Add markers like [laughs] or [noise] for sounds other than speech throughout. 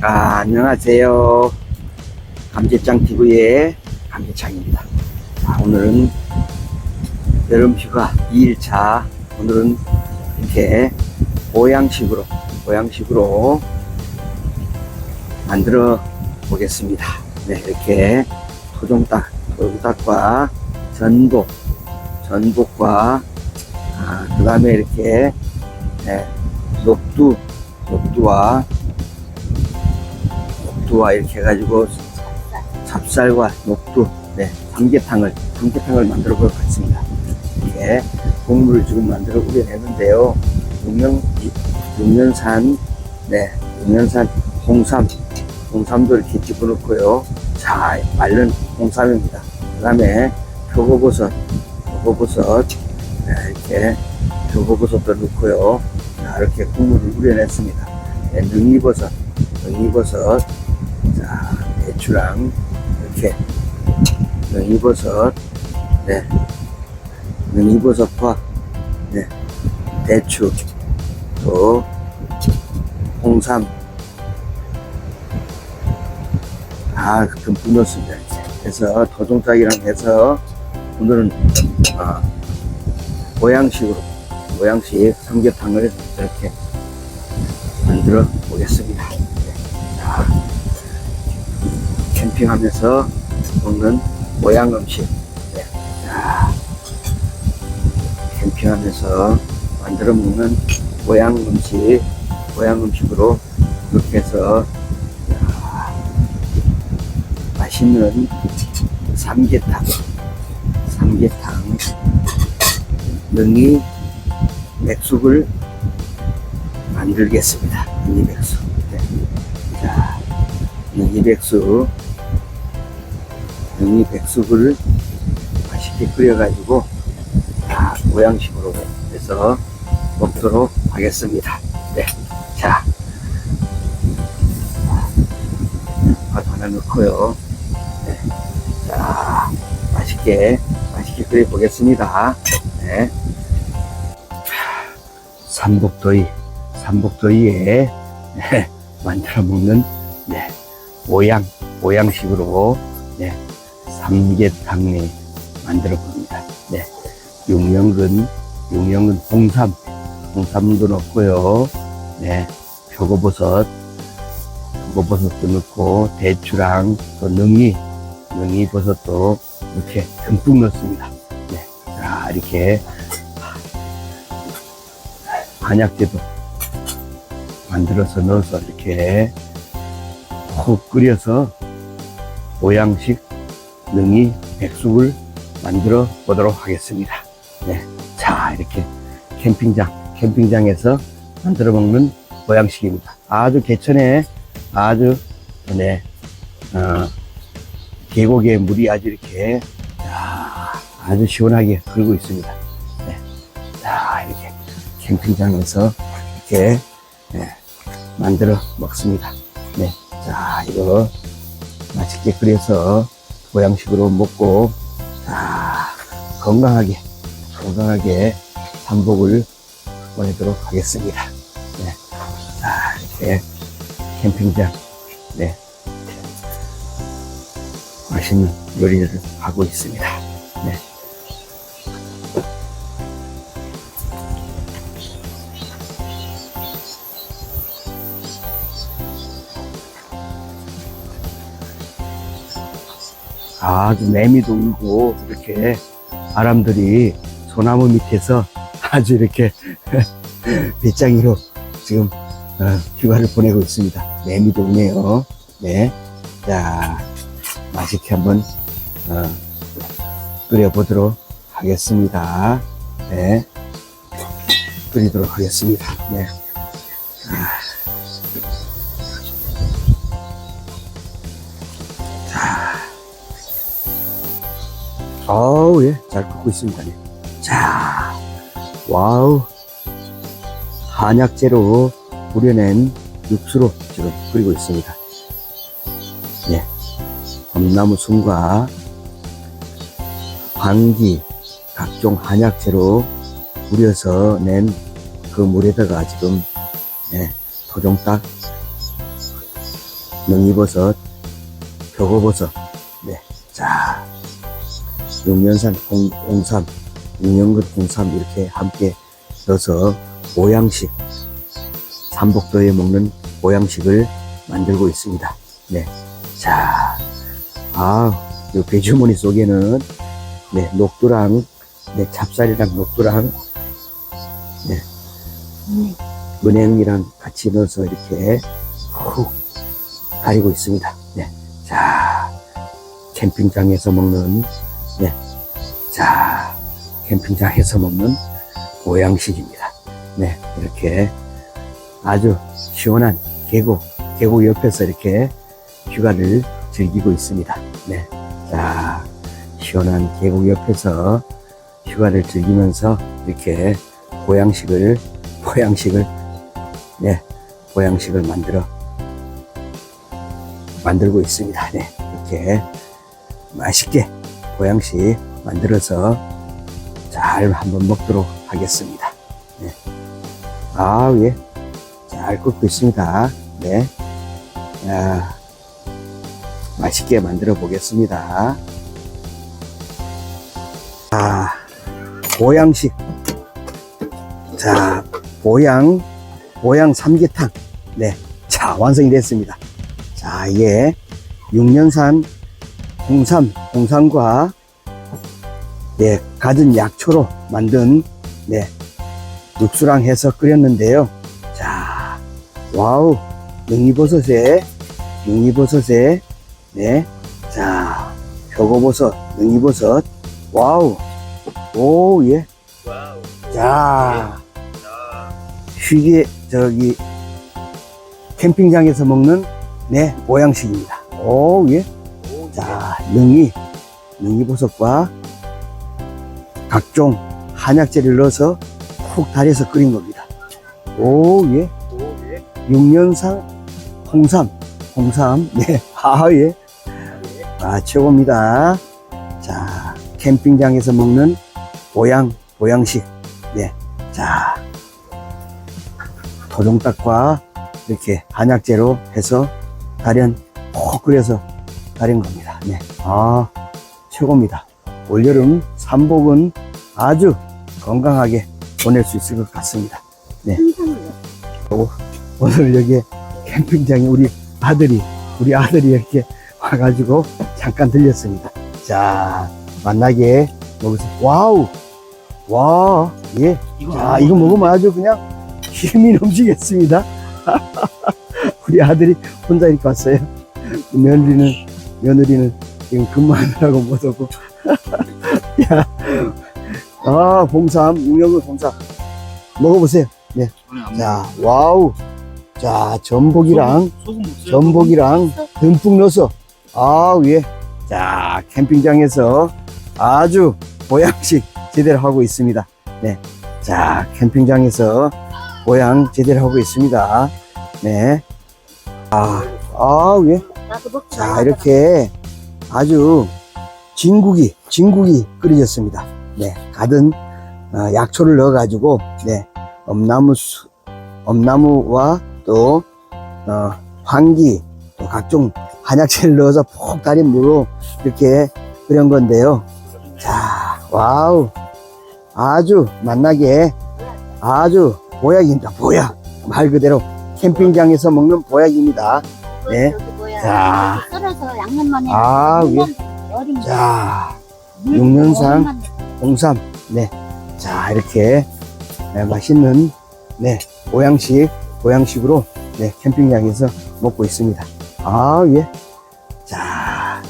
아, 안녕하세요. 감재창 TV의 감재창입니다. 자, 오늘은 여름 휴가 2일차. 오늘은 이렇게 보양식으로, 보양식으로 만들어 보겠습니다. 네, 이렇게 토종닭, 토종닭과 전복, 전복과, 아, 그 다음에 이렇게, 네, 녹두, 녹두와 녹두와 이렇게 해가지고 찹쌀과 녹두, 네, 삼계탕을, 삼계탕을 만들어 보겠습니다. 이렇게 국물을 지금 만들어 우려내는데요. 육년, 육년산, 네, 육년산 홍삼, 홍삼도 이렇게 집어넣고요. 자, 말른 홍삼입니다. 그 다음에 표고버섯, 표고버섯, 네, 이렇게 표고버섯도 넣고요. 자, 이렇게 국물을 우려냈습니다. 네, 능이버섯, 능이버섯, 자, 배추랑 이렇게 능이버섯, 네, 능이버섯과 네, 대추, 또 홍삼, 다 듬뿍 넣습니다. 이렇게. 그래서 토종닭이랑 해서 오늘은 아, 모양식으로 모양식 삼계탕을 이렇게 만들어 보겠습니다. 네. 자, 캠핑하면서 먹는 모양 음식. 네. 자, 캠핑하면서 만들어 먹는 모양 음식, 모양 음식으로 이렇게 해서 자, 맛있는 삼계탕, 삼계탕, 능이 맥숙을 만들겠습니다. 능이 맥숙. 네. 자, 능이 백숙, 능이 백숙을 맛있게 끓여가지고 다 모양식으로 해서 먹도록 하겠습니다. 네, 자, 밥 하나 넣고요. 네, 자, 맛있게 맛있게 끓여 보겠습니다. 네, 삼복도이, 삼복도이에 네, 만들어 먹는 네, 모양, 모양식으로 네, 삼계탕을 만들어 봅니다. 네, 육령근, 육령근 홍삼, 홍삼도 넣고요. 네, 표고버섯, 표고버섯도 넣고 대추랑 또 능이, 능이버섯도 이렇게 듬뿍 넣습니다. 네, 자 이렇게 한약재도 만들어서 넣어서 이렇게 푹 끓여서 보양식 능이 백숙을 만들어 보도록 하겠습니다. 네. 자, 이렇게 캠핑장, 캠핑장에서 만들어 먹는 보양식입니다. 아주 개천에 아주, 네, 어, 계곡의 물이 아주 이렇게, 자, 아주 시원하게 흐르고 있습니다. 네. 자, 이렇게 캠핑장에서 이렇게, 네, 만들어 먹습니다. 네. 자, 이거 맛있게 끓여서 보양식으로 먹고, 자, 건강하게, 건강하게 삼복을 보내도록 하겠습니다. 네. 자, 이렇게 캠핑장, 네. 맛있는 요리를 하고 있습니다. 네. 아주 매미도 울고 이렇게 바람들이 소나무 밑에서 [laughs] 아주 이렇게 [laughs] 빗장이로 지금 어, 휴가를 보내고 있습니다. 매미도 우네요. 네. 자, 맛있게 한번 어, 끓여보도록 하겠습니다. 네. 끓이도록 하겠습니다. 네. 아 우, 예, 잘 끓고 있습니다. 네. 자, 와우. 한약재로 우려낸 육수로 지금 끓이고 있습니다. 예. 엄나무 순과 황기, 각종 한약재로 우려서 낸 그 물에다가 지금, 예, 토종닭 능이버섯, 표고버섯, 네. 자, 육년산 홍, 홍삼, 육년근 홍삼 이렇게 함께 넣어서 보양식, 삼복도에 먹는 보양식을 만들고 있습니다. 네. 자, 아, 이 배주머니 속에는 네, 녹두랑, 네, 찹쌀이랑 녹두랑, 네, 은행이랑 같이 넣어서 이렇게 푹 가리고 있습니다. 네. 자, 캠핑장에서 먹는, 네. 자, 캠핑장에서 먹는 보양식입니다. 네. 이렇게 아주 시원한 계곡, 계곡 옆에서 이렇게 휴가를 즐기고 있습니다. 네. 자, 시원한 계곡 옆에서 휴가를 즐기면서 이렇게 보양식을, 보양식을, 네. 보양식을 만들어 만들고 있습니다. 네, 이렇게 맛있게 보양식 만들어서 잘 한번 먹도록 하겠습니다. 네. 아, 예. 잘 끓고 있습니다. 네. 야, 맛있게 만들어 보겠습니다. 아, 보양식. 자, 보양, 보양 삼계탕. 네. 자, 완성이 됐습니다. 자, 이게 6년산 홍삼, 홍삼과 네, 갖은 약초로 만든 네, 육수랑 해서 끓였는데요. 자, 와우, 능이버섯에, 능이버섯에, 네, 자, 표고버섯, 능이버섯, 와우, 오, 예. 와우. 자, 자, 휘게, 저기, 캠핑장에서 먹는, 네, 보양식입니다. 오, 예. 오, 자, 능이, 능이버섯과 각종 한약재를 넣어서 푹 달여서 끓인 겁니다. 오, 예. 6년산 홍삼, 홍삼, 네, [laughs] 아, 예. 아, 최고입니다. 자, 캠핑장에서 먹는 보양, 보양식. 네. 자, 토종닭과 이렇게 한약재로 해서 달연 푹 끓여서 달인 겁니다. 네. 아, 최고입니다. 올여름 삼복은 아주 건강하게 보낼 수 있을 것 같습니다. 네. 오늘 여기 캠핑장에 우리 아들이, 우리 아들이 이렇게 와가지고 잠깐 들렸습니다. 자, 만나게 먹으세요. 와우! 와, 예. 자, 이거 먹으면 아주 그냥 힘이 넘치겠습니다. [laughs] 우리 아들이 혼자 이렇게 왔어요. 며느리는, 며느리는 지금 근무하느라고 못 오고. [laughs] 야, 아, 봉삼, 육력을 봉삼. 먹어보세요. 네. 자, 와우. 자, 전복이랑? 전복이랑 듬뿍 넣어서, 아, 예. 자, 캠핑장에서 아주 보양식 제대로 하고 있습니다. 네. 자, 캠핑장에서 보양 제대로 하고 있습니다. 네. 아, 아, 예. 자. 이렇게 아주 진국이, 진국이 끓여졌습니다. 네, 가든 어, 약초를 넣어가지고, 네, 엄나무, 수, 엄나무와 또, 어, 황기, 또 각종 한약재를 넣어서 푹 달인 물로 이렇게 끓인 건데요. 자, 와우. 아주 맛나게 아주 보약입니다. 보약. 말 그대로 캠핑장에서 먹는 보약입니다. 네. 뭐야. 자. 양념만 해. 아, 예. 어린 자, 물 육년산. 어린만 홍삼. 네. 자, 이렇게 네, 맛있는 네, 보양식, 보양식으로 네, 캠핑장에서 먹고 있습니다. 아, 예. 자.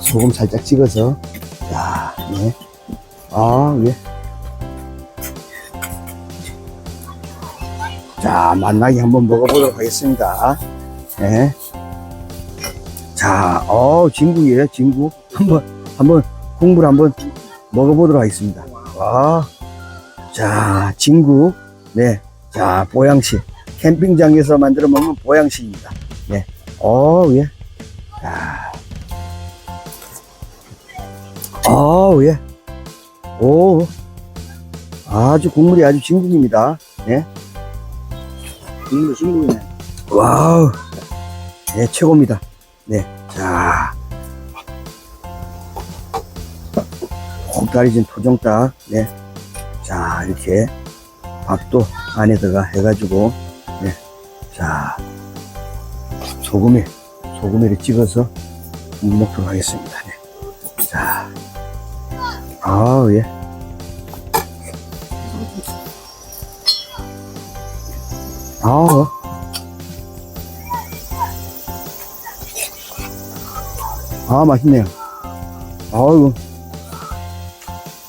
소금 살짝 찍어서 자, 네. 아, 예. 자, 맛나게 한번 먹어보도록 하겠습니다. 네. 자, 어, 진국이에요, 진국. 한번, 한번, 국물 한번 먹어보도록 하겠습니다. 와. 자, 진국. 네. 자, 보양식. 캠핑장에서 만들어 먹는 보양식입니다. 네. 어, 예. 자. 어, 예. 오. 아주 국물이 아주 진국입니다. 네. 국물 중국이네. 와우. 네, 최고입니다. 네, 자. 꼭 다리진 토종닭. 네. 자, 이렇게 밥도 안에다가 해가지고, 네. 자, 소금에, 소금에를 찍어서 먹도록 하겠습니다. 네. 자. 아우, 예. 아, 맛있네요. 아유.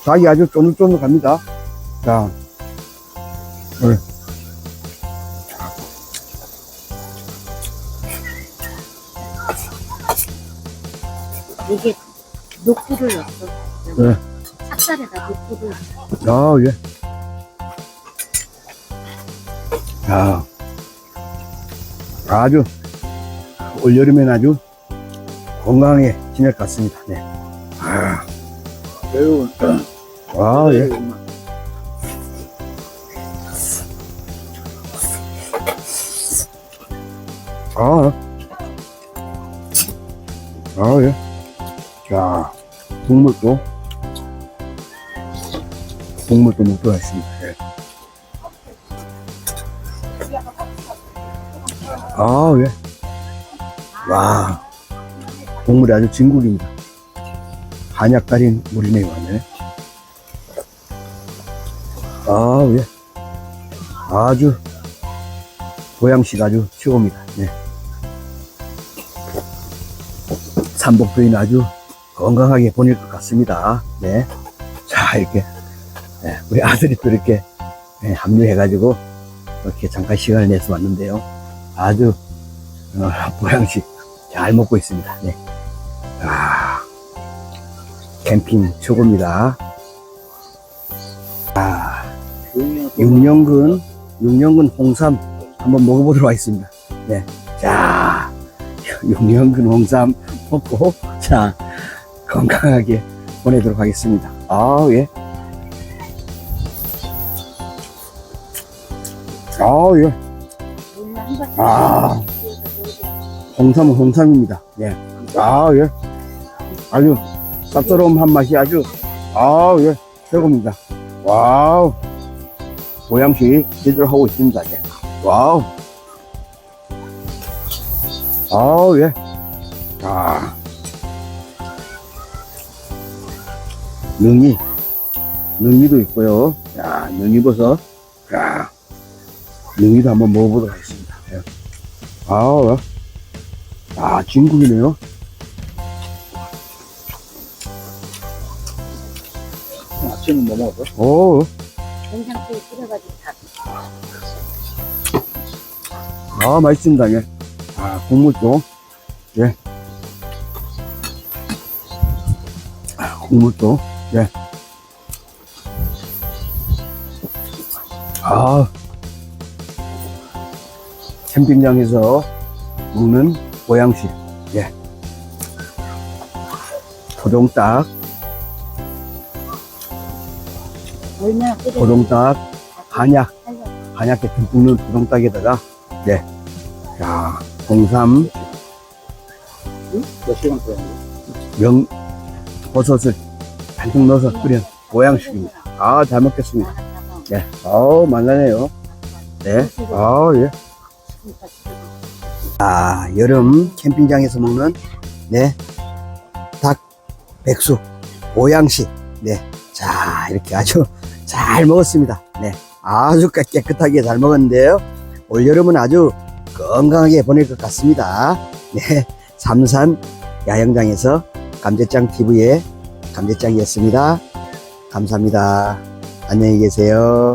닭이 아주 쫀득쫀득합니다. 자. 네. 이게 녹두를 넣었어. 네. 찹쌀에다 녹두를. 아, 예. 자. 아주, 올여름엔 아주 건강하게 지낼 것 같습니다. 네. 아, 매우 아 예. 아, 아, 예. 자, 국물도, 국물도 먹도록 하겠습니다. 예. 아, 예. 와, 국물이 아주 진국입니다. 한약 달인 물이네요, 완전. 아, 예. 아주, 보양식 아주 최고입니다. 네. 삼복도인 아주 건강하게 보낼 것 같습니다. 네. 자, 이렇게, 네, 우리 아들이 또 이렇게 네, 합류해가지고, 이렇게 잠깐 시간을 내서 왔는데요. 아주, 어, 보양식 잘 먹고 있습니다. 네. 아, 캠핑 최고입니다. 아, 육년근, 육년근 홍삼 한번 먹어보도록 하겠습니다. 네. 자, 육년근 홍삼 먹고, 자, 건강하게 보내도록 하겠습니다. 아, 예. 아, 예. 아. 홍삼은 홍삼입니다. 예. 아, 예. 아주 쌉싸름한 맛이 아주, 아, 예. 최고입니다. 와우. 보양식 제대로 하고 있습니다. 예. 와우. 아우, 예. 자. 능이. 능이도 있고요. 자, 능이버섯. 자. 능이도 한번 먹어보도록 하겠습니다. 예. 아우, 예. 아, 진국이네요. 아침은 뭐 먹었어? 오, 된장국에 끓여가지고 다. 아, 맛있습니다, 예. 아, 국물도, 예. 아, 국물도, 예. 아, 캠핑장에서 먹는 보양식, 예. 토종닭, 얼마나 끓여. 토종닭, 한약. 한약게 듬뿍 넣은 토종닭에다가, 예. 자, 홍삼, 몇 시간 동안? 명, 버섯을 한통 넣어서 끓인 보양식입니다. 아, 잘 먹겠습니다. 네. 아우, 만나네요. 네. 아, 예. 아, 여름 캠핑장에서 먹는, 네. 닭, 백숙, 보양식. 네. 자, 이렇게 아주 잘 먹었습니다. 네. 아주 깨- 깨끗하게 잘 먹었는데요. 올여름은 아주 건강하게 보낼 것 같습니다. 네. 삼산 야영장에서 감재짱 TV의 감재짱이었습니다. 감사합니다. 안녕히 계세요.